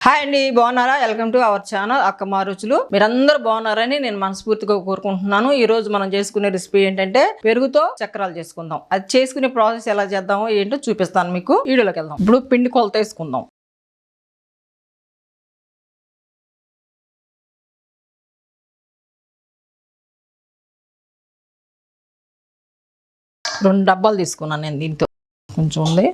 Hi అండి బాగున్నారా? Welcome to our channel అక్క మా రుచులు. మీరందరూ బాగున్నారని నేను మనస్ఫూర్తిగా కోరుకుంటున్నాను. ఈ రోజు మనం చేసుకునే రెసిపీ ఏంటంటే పెరుగుతో చక్రాలు చేసుకుందాం. అది చేసుకునే ప్రాసెస్ ఎలా చేద్దామో ఏంటో చూపిస్తాను మీకు. వీడియోలోకి వెళ్దాం. ఇప్పుడు పిండి కొలత వేసుకుందాం. రెండు డబ్బాలు తీసుకున్నాను నేను దీంతో. కొంచెం ఉంది.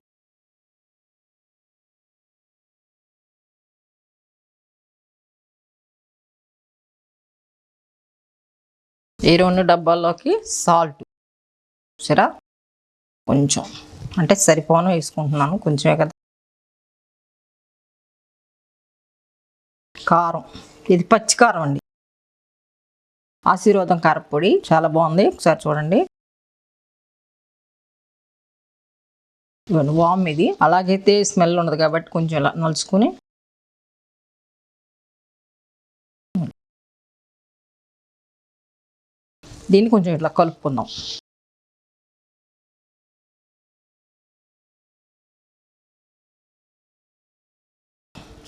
ఈ రెండు డబ్బాల్లోకి సాల్ట్ చూసారా? కొంచెం. అంటే సరిపోను వేసుకుంటున్నాను కొంచెమే కదా. కారం. ఇది పచ్చి కారం అండి. ఆశీర్వాదం కారపొడి. చాలా బాగుంది. ఒకసారి చూడండి. వామ్ ఇది. అలాగైతే స్మెల్ ఉండదు కాబట్టి కొంచెం ఇలా నలుచుకుని దీన్ని కొంచెం ఇట్లా కలుపుకుందాం.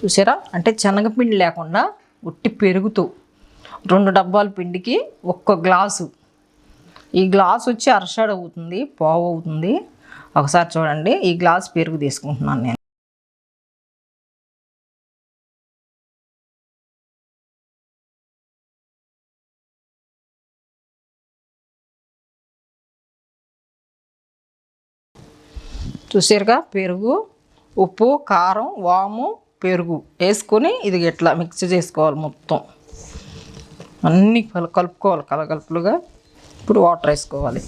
చూసారా? అంటే శనగపిండి లేకుండా ఉట్టి పెరుగుతూ రెండు డబ్బాల పిండికి ఒక్క గ్లాసు. ఈ గ్లాస్ వచ్చి అరషాడు అవుతుంది పావు అవుతుంది. ఒకసారి చూడండి ఈ గ్లాస్ పెరుగు తీసుకుంటున్నాను నేను. చూసారుగా? పెరుగు ఉప్పు కారం వాము పెరుగు వేసుకొని ఇది ఇట్లా మిక్స్ చేసుకోవాలి మొత్తం. అన్నీ కలుపుకోవాలి కలగలుపులుగా. ఇప్పుడు వాటర్ వేసుకోవాలి.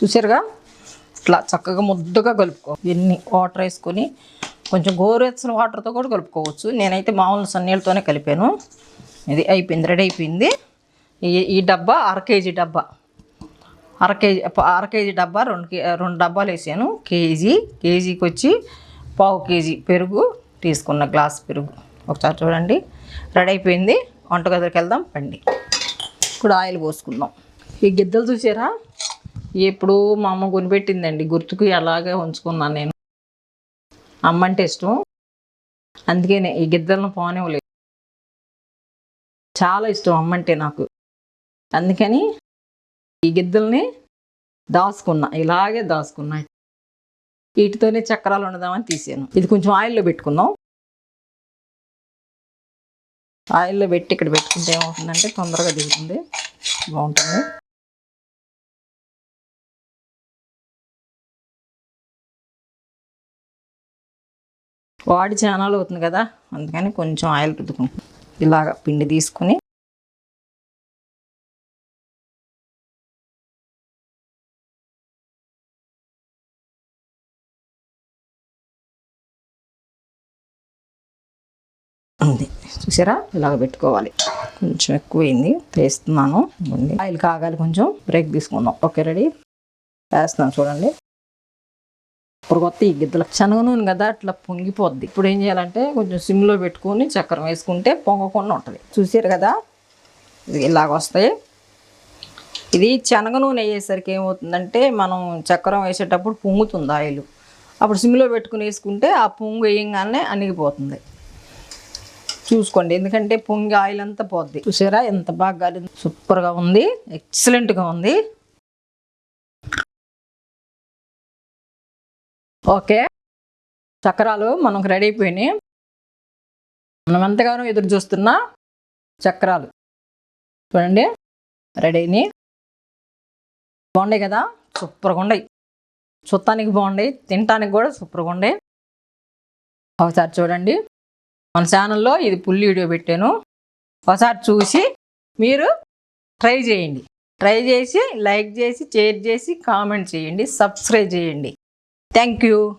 చూసారుగా ఇట్లా చక్కగా ముద్దగా కలుపుకో. ఎన్ని వాటర్ వేసుకొని కొంచెం గోరువెచ్చని వాటర్తో కూడా కలుపుకోవచ్చు. నేనైతే మామూలు సన్నీళ్ళతోనే కలిపాను. ఇది అయిపోయింది రెడీ అయిపోయింది. ఈ ఈ డబ్బా అర కేజీ డబ్బా. అర కేజీ అర కేజీ డబ్బా రెండు కే రెండు డబ్బాలు వేసాను. కేజీ కేజీకి వచ్చి పావు కేజీ పెరుగు తీసుకున్న గ్లాస్ పెరుగు. ఒకసారి చూడండి. రెడీ అయిపోయింది. వంటగదికి వెళ్దాం పండి. ఇప్పుడు ఆయిల్ పోసుకుందాం. ఈ గిద్దలు చూసారా? ఎప్పుడూ మా అమ్మ కొనిపెట్టిందండి. గుర్తుకు అలాగే ఉంచుకున్నాను నేను. అమ్మ అంటే ఇష్టం అందుకనే ఈ గిద్దలను పోనివ్వలేదు. చాలా ఇష్టం అమ్మ అంటే నాకు. అందుకని ఈ గిద్దల్ని దాచుకున్నా ఇలాగే దాచుకున్నా వీటితోనే చక్రాలు ఉండదామని తీసాను. ఇది కొంచెం ఆయిల్లో పెట్టుకుందాం. ఆయిల్లో పెట్టి ఇక్కడ పెట్టుకుంటే ఏమవుతుందంటే తొందరగా దిగుతుంది. బాగుంటుంది. వాడి చానాలు అవుతుంది కదా అందుకని కొంచెం ఆయిల్ రుద్దుకుంటాం ఇలాగ పిండి తీసుకుని ఉంది. చూసారా? ఇలాగ పెట్టుకోవాలి. కొంచెం ఎక్కువైంది వేస్తున్నాను. ఆయిల్ కాగాలి కొంచెం బ్రేక్ తీసుకుందాం. Okay ready? వేస్తున్నాను చూడండి. ఇప్పుడు కొత్త ఈ గిద్దలు శనగ నూనె కదా అట్లా పొంగిపోద్ది. ఇప్పుడు ఏం చేయాలంటే కొంచెం సిమ్లో పెట్టుకొని చక్కెర వేసుకుంటే పొంగకుండా ఉంటుంది. చూసారు కదా? ఇది ఇలాగ వస్తాయి. ఇది శనగ నూనె వేసేసరికి ఏమవుతుందంటే మనం చక్రం వేసేటప్పుడు పొంగుతుంది ఆయిల్. అప్పుడు సిమ్లో పెట్టుకుని వేసుకుంటే ఆ పొంగు వేయంగానే అణిగిపోతుంది. చూసుకోండి ఎందుకంటే పొంగి ఆయిల్ అంతా పోద్ది. చూసారా? ఎంత బాగా సూపర్గా ఉంది. ఎక్సలెంట్గా ఉంది. ఓకే. చక్రాలు మనకు రెడీ అయిపోయినాయి. మనం ఎంతగానో ఎదురు చూస్తున్న చక్రాలు. చూడండి. రెడీ అయినాయి. బాగున్నాయి కదా? సూపర్గా ఉన్నాయి చూడటానికి బాగున్నాయి తినటానికి కూడా సూపర్గా ఉన్నాయి ఒకసారి చూడండి. మన ఛానల్లో ఇది పుల్లి వీడియో పెట్టాను. ఒకసారి చూసి మీరు ట్రై చేయండి. ట్రై చేసి లైక్ చేసి షేర్ చేసి కామెంట్ చేయండి. సబ్స్క్రైబ్ చేయండి. Thank you.